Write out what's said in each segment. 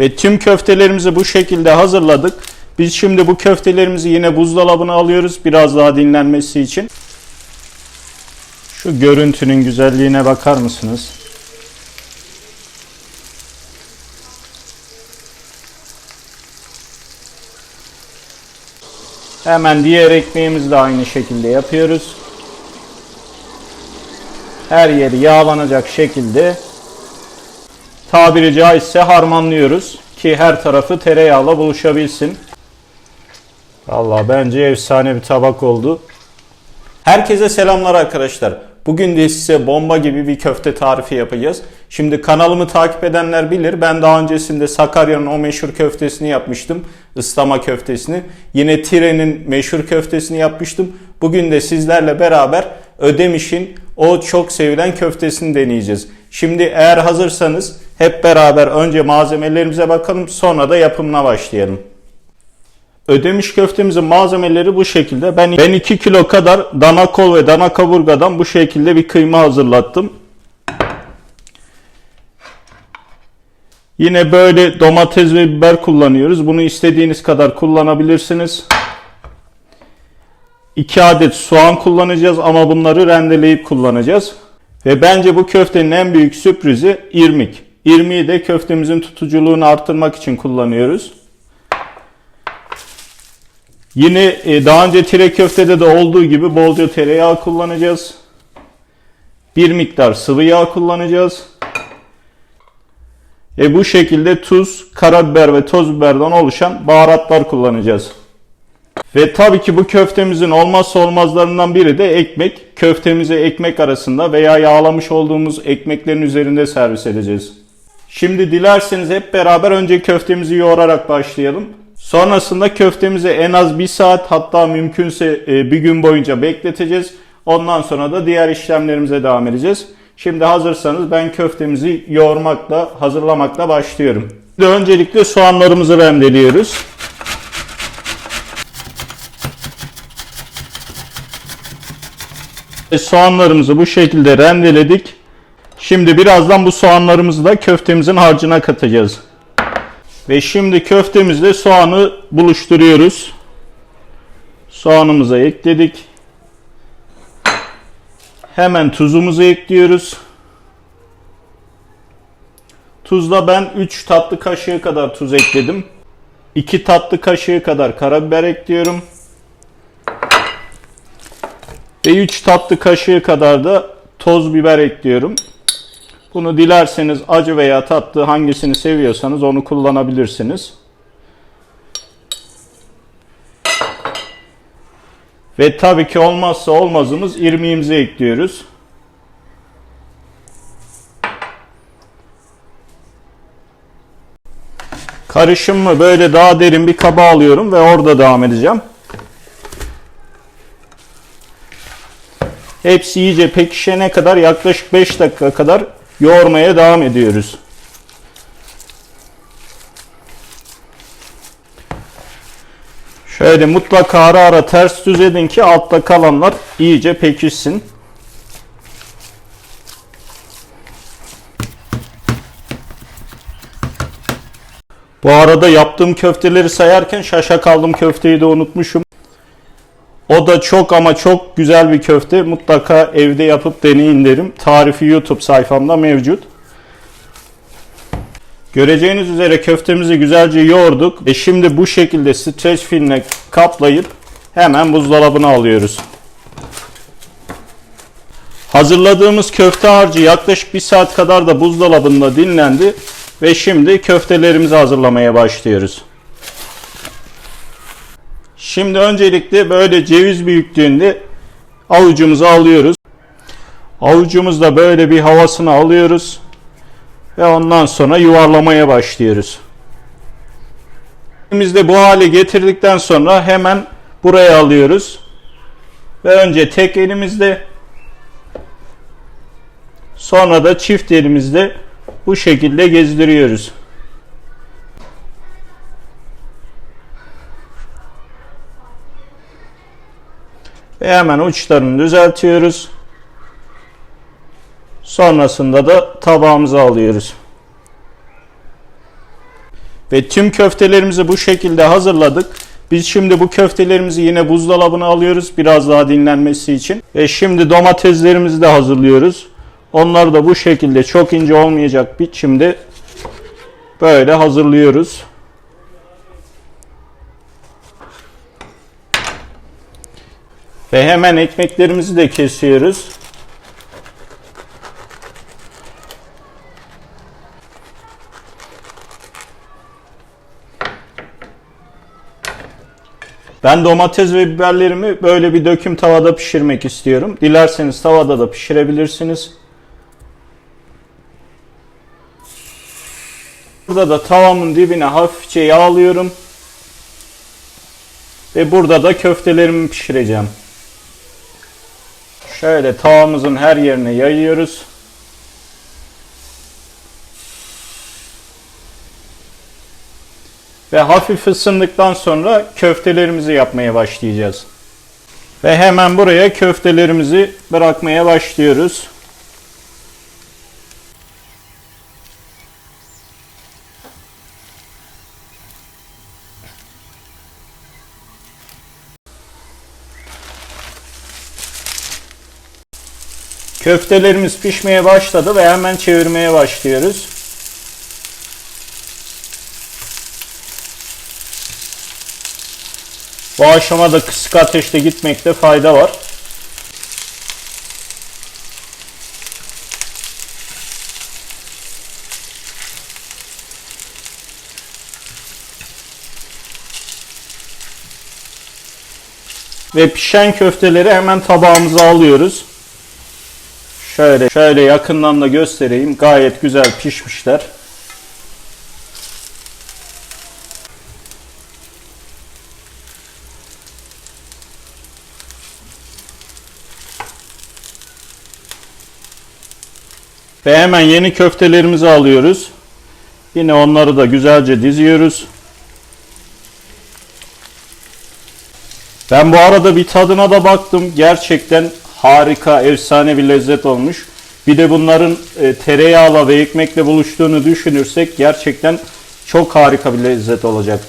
Ve tüm köftelerimizi bu şekilde hazırladık. Biz şimdi bu köftelerimizi yine buzdolabına alıyoruz biraz daha dinlenmesi için. Şu görüntünün güzelliğine bakar mısınız? Hemen diğer ekmeğimizi de aynı şekilde yapıyoruz. Her yeri yağlanacak şekilde tabiri caizse harmanlıyoruz ki her tarafı tereyağla buluşabilsin. Valla bence efsane bir tabak oldu. Herkese selamlar arkadaşlar. Bugün de size bomba gibi bir köfte tarifi yapacağız. Şimdi kanalımı takip edenler bilir. Ben daha öncesinde Sakarya'nın o meşhur köftesini yapmıştım. Islama köftesini. Yine Tire'nin meşhur köftesini yapmıştım. Bugün de sizlerle beraber Ödemiş'in o çok sevilen köftesini deneyeceğiz. Şimdi eğer hazırsanız hep beraber önce malzemelerimize bakalım sonra da yapımına başlayalım. Ödemiş köftemizin malzemeleri bu şekilde. Ben ben 2 kilo kadar dana kol ve dana kaburgadan bu şekilde bir kıyma hazırlattım. Yine böyle domates ve biber kullanıyoruz. Bunu istediğiniz kadar kullanabilirsiniz. 2 adet soğan kullanacağız ama bunları rendeleyip kullanacağız. Ve bence bu köftenin en büyük sürprizi irmik. İrmiği de köftemizin tutuculuğunu arttırmak için kullanıyoruz. Yine e, daha önce tire köftede de olduğu gibi bolca tereyağı kullanacağız. Bir miktar sıvı yağ kullanacağız. E bu şekilde tuz, karabiber ve toz biberden oluşan baharatlar kullanacağız. Ve tabii ki bu köftemizin olmazsa olmazlarından biri de ekmek. Köftemizi ekmek arasında veya yağlamış olduğumuz ekmeklerin üzerinde servis edeceğiz. Şimdi dilerseniz hep beraber önce köftemizi yoğurarak başlayalım. Sonrasında köftemizi en az bir saat hatta mümkünse e, bir gün boyunca bekleteceğiz. Ondan sonra da diğer işlemlerimize devam edeceğiz. Şimdi hazırsanız ben köftemizi yoğurmakla, hazırlamakla başlıyorum. Öncelikle soğanlarımızı rendeliyoruz. Ve soğanlarımızı bu şekilde rendeledik. Şimdi birazdan bu soğanlarımızı da köftemizin harcına katacağız. Ve şimdi köftemizle soğanı buluşturuyoruz. Soğanımıza ekledik. Hemen tuzumuzu ekliyoruz. Tuzla ben 3 tatlı kaşığı kadar tuz ekledim. 2 tatlı kaşığı kadar karabiber ekliyorum. Ve 3 tatlı kaşığı kadar da toz biber ekliyorum. Bunu dilerseniz acı veya tatlı hangisini seviyorsanız onu kullanabilirsiniz. Ve tabii ki olmazsa olmazımız irmiğimizi ekliyoruz. Karışımı böyle daha derin bir kaba alıyorum ve orada devam edeceğim. Hepsi iyice pekişene kadar yaklaşık 5 dakika kadar yoğurmaya devam ediyoruz. Şöyle mutlaka ara ara ters düz edin ki altta kalanlar iyice pekişsin. Bu arada yaptığım köfteleri sayarken şaşa kaldım köfteyi de unutmuşum. O da çok ama çok güzel bir köfte. Mutlaka evde yapıp deneyin derim. Tarifi YouTube sayfamda mevcut. Göreceğiniz üzere köftemizi güzelce yoğurduk. E şimdi bu şekilde streç filmle kaplayıp hemen buzdolabına alıyoruz. Hazırladığımız köfte harcı yaklaşık bir saat kadar da buzdolabında dinlendi. Ve şimdi köftelerimizi hazırlamaya başlıyoruz. Şimdi öncelikle böyle ceviz büyüklüğünde avucumuzu alıyoruz. Avucumuzda böyle bir havasını alıyoruz. Ve ondan sonra yuvarlamaya başlıyoruz. Elimizde bu hale getirdikten sonra hemen buraya alıyoruz. Ve önce tek elimizde sonra da çift elimizde bu şekilde gezdiriyoruz. Ve hemen uçlarını düzeltiyoruz. Sonrasında da tabağımıza alıyoruz. Ve tüm köftelerimizi bu şekilde hazırladık. Biz şimdi bu köftelerimizi yine buzdolabına alıyoruz biraz daha dinlenmesi için. Ve şimdi domateslerimizi de hazırlıyoruz. Onları da bu şekilde çok ince olmayacak biçimde böyle hazırlıyoruz. Ve hemen ekmeklerimizi de kesiyoruz. Ben domates ve biberlerimi böyle bir döküm tavada pişirmek istiyorum. Dilerseniz tavada da pişirebilirsiniz. Burada da tavamın dibine hafifçe yağlıyorum. Ve burada da köftelerimi pişireceğim. Şöyle tavamızın her yerine yayıyoruz. Ve hafif ısındıktan sonra köftelerimizi yapmaya başlayacağız. Ve hemen buraya köftelerimizi bırakmaya başlıyoruz. Köftelerimiz pişmeye başladı ve hemen çevirmeye başlıyoruz. Bu aşamada kısık ateşte gitmekte fayda var. Ve pişen köfteleri hemen tabağımıza alıyoruz. Şöyle şöyle yakından da göstereyim. Gayet güzel pişmişler. Ve hemen yeni köftelerimizi alıyoruz. Yine onları da güzelce diziyoruz. Ben bu arada bir tadına da baktım. Gerçekten harika, efsane bir lezzet olmuş. Bir de bunların e, tereyağla ve ekmekle buluştuğunu düşünürsek gerçekten çok harika bir lezzet olacak.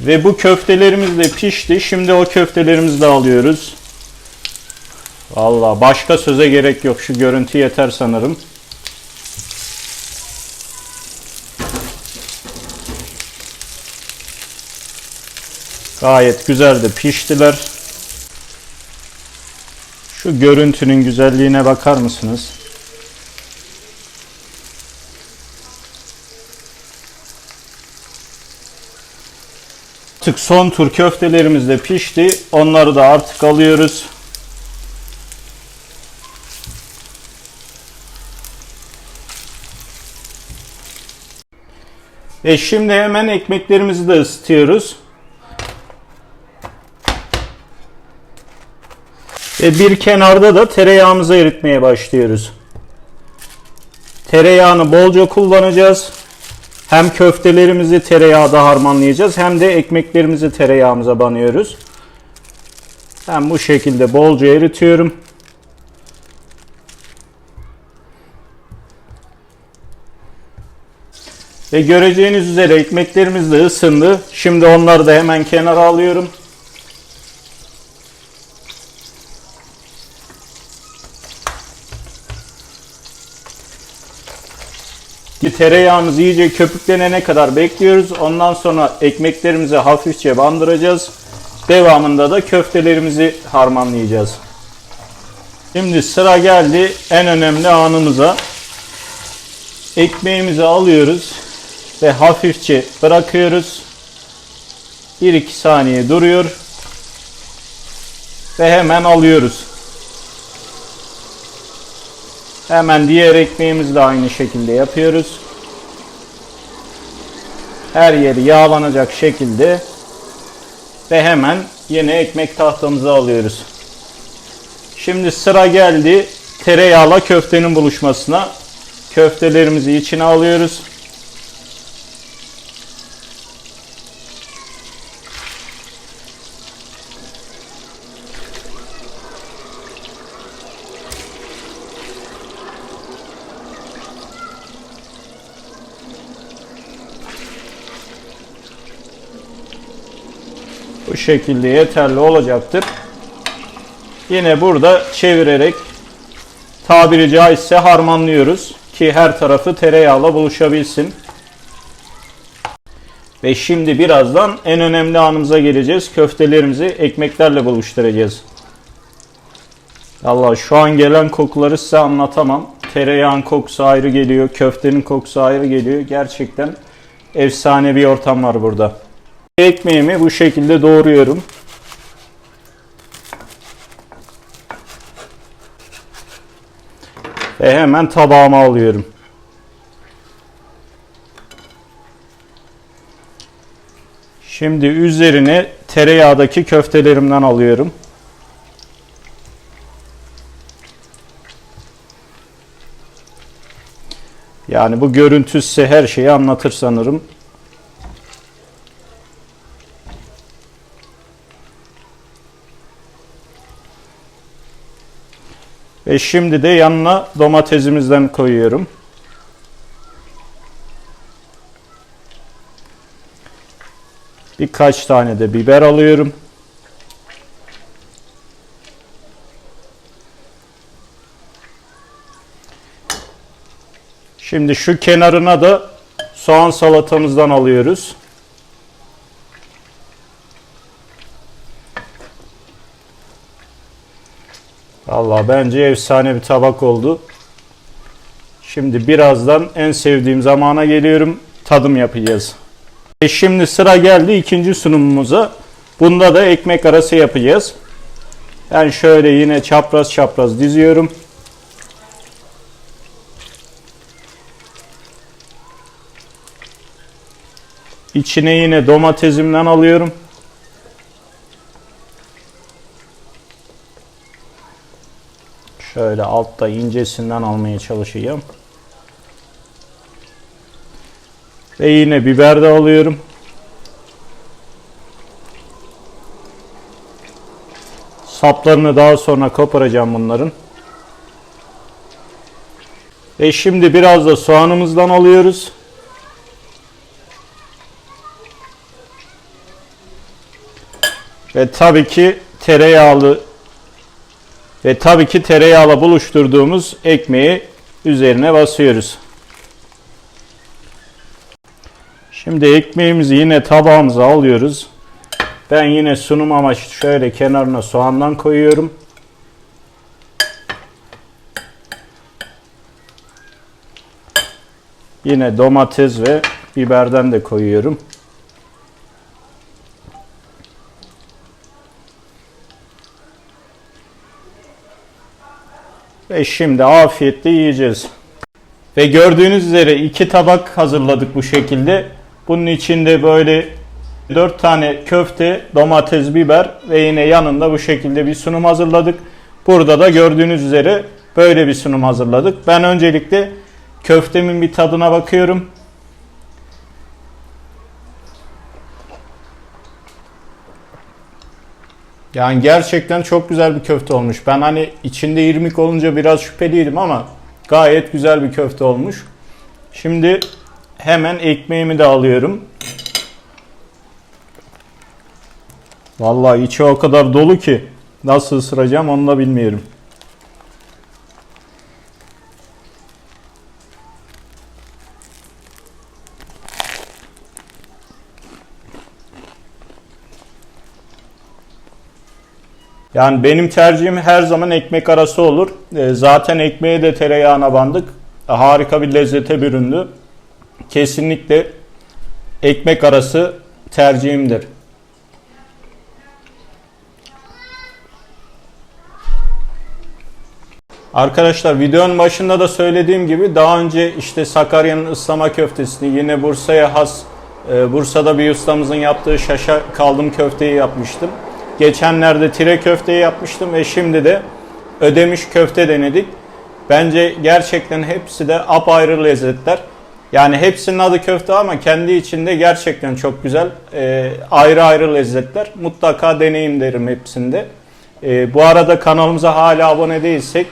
Ve bu köftelerimiz de pişti. Şimdi o köftelerimizi de alıyoruz. Valla başka söze gerek yok. Şu görüntü yeter sanırım. Gayet güzel de piştiler. Şu görüntünün güzelliğine bakar mısınız? Artık son tur köftelerimiz de pişti. Onları da artık alıyoruz. Ve şimdi hemen ekmeklerimizi de ısıtıyoruz. Bir kenarda da tereyağımızı eritmeye başlıyoruz. Tereyağını bolca kullanacağız. Hem köftelerimizi tereyağda harmanlayacağız hem de ekmeklerimizi tereyağımıza banıyoruz. Ben bu şekilde bolca eritiyorum. Ve göreceğiniz üzere ekmeklerimiz de ısındı. Şimdi onları da hemen kenara alıyorum. Tereyağımız iyice köpüklenene kadar bekliyoruz. Ondan sonra ekmeklerimizi hafifçe bandıracağız. Devamında da köftelerimizi harmanlayacağız. Şimdi sıra geldi en önemli anımıza. Ekmeğimizi alıyoruz ve hafifçe bırakıyoruz. 1-2 saniye duruyor ve hemen alıyoruz. Hemen diğer ekmeğimizi de aynı şekilde yapıyoruz. Her yeri yağlanacak şekilde ve hemen yeni ekmek tahtamızı alıyoruz. Şimdi sıra geldi tereyağla köftenin buluşmasına. Köftelerimizi içine alıyoruz. Bu şekilde yeterli olacaktır. Yine burada çevirerek tabiri caizse harmanlıyoruz ki her tarafı tereyağla buluşabilsin. Ve şimdi birazdan en önemli anımıza geleceğiz. Köftelerimizi ekmeklerle buluşturacağız. Allah şu an gelen kokuları size anlatamam. Tereyağın kokusu ayrı geliyor, köftenin kokusu ayrı geliyor. Gerçekten efsane bir ortam var burada. Ekmeğimi bu şekilde doğruyorum. Ve hemen tabağıma alıyorum. Şimdi üzerine tereyağdaki köftelerimden alıyorum. Yani bu görüntü size her şeyi anlatır sanırım. Ve şimdi de yanına domatesimizden koyuyorum. Birkaç tane de biber alıyorum. Şimdi şu kenarına da soğan salatamızdan alıyoruz. Valla bence efsane bir tabak oldu. Şimdi birazdan en sevdiğim zamana geliyorum. Tadım yapacağız. E şimdi sıra geldi ikinci sunumumuza. Bunda da ekmek arası yapacağız. Ben şöyle yine çapraz çapraz diziyorum. İçine yine domatesimden alıyorum. Şöyle altta incesinden almaya çalışacağım. Ve yine biber de alıyorum. Saplarını daha sonra koparacağım bunların. Ve şimdi biraz da soğanımızdan alıyoruz. Ve tabii ki tereyağlı ve tabii ki tereyağla buluşturduğumuz ekmeği üzerine basıyoruz. Şimdi ekmeğimizi yine tabağımıza alıyoruz. Ben yine sunum amaçlı şöyle kenarına soğandan koyuyorum. Yine domates ve biberden de koyuyorum. Ve şimdi afiyetle yiyeceğiz. Ve gördüğünüz üzere iki tabak hazırladık bu şekilde. Bunun içinde böyle 4 tane köfte, domates, biber ve yine yanında bu şekilde bir sunum hazırladık. Burada da gördüğünüz üzere böyle bir sunum hazırladık. Ben öncelikle köftemin bir tadına bakıyorum. Yani gerçekten çok güzel bir köfte olmuş. Ben hani içinde irmik olunca biraz şüpheliydim ama gayet güzel bir köfte olmuş. Şimdi hemen ekmeğimi de alıyorum. Vallahi içi o kadar dolu ki nasıl ısıracağım onu da bilmiyorum. Yani benim tercihim her zaman ekmek arası olur. E, Zaten ekmeğe de tereyağına bandık. Harika bir lezzete büründü. Kesinlikle ekmek arası tercihimdir. Arkadaşlar videonun başında da söylediğim gibi daha önce işte Sakarya'nın ıslama köftesini yine Bursa'ya has e, Bursa'da bir ustamızın yaptığı şaşa kaldım köfteyi yapmıştım. Geçenlerde tire köfteyi yapmıştım ve şimdi de ödemiş köfte denedik. Bence gerçekten hepsi de apayrı lezzetler. Yani hepsinin adı köfte ama kendi içinde gerçekten çok güzel. E, ayrı ayrı lezzetler. Mutlaka deneyin derim hepsinde. E, bu arada kanalımıza hala abone değilsek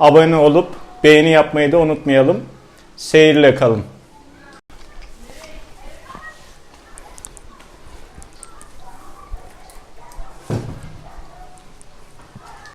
abone olup beğeni yapmayı da unutmayalım. Seyirle kalın.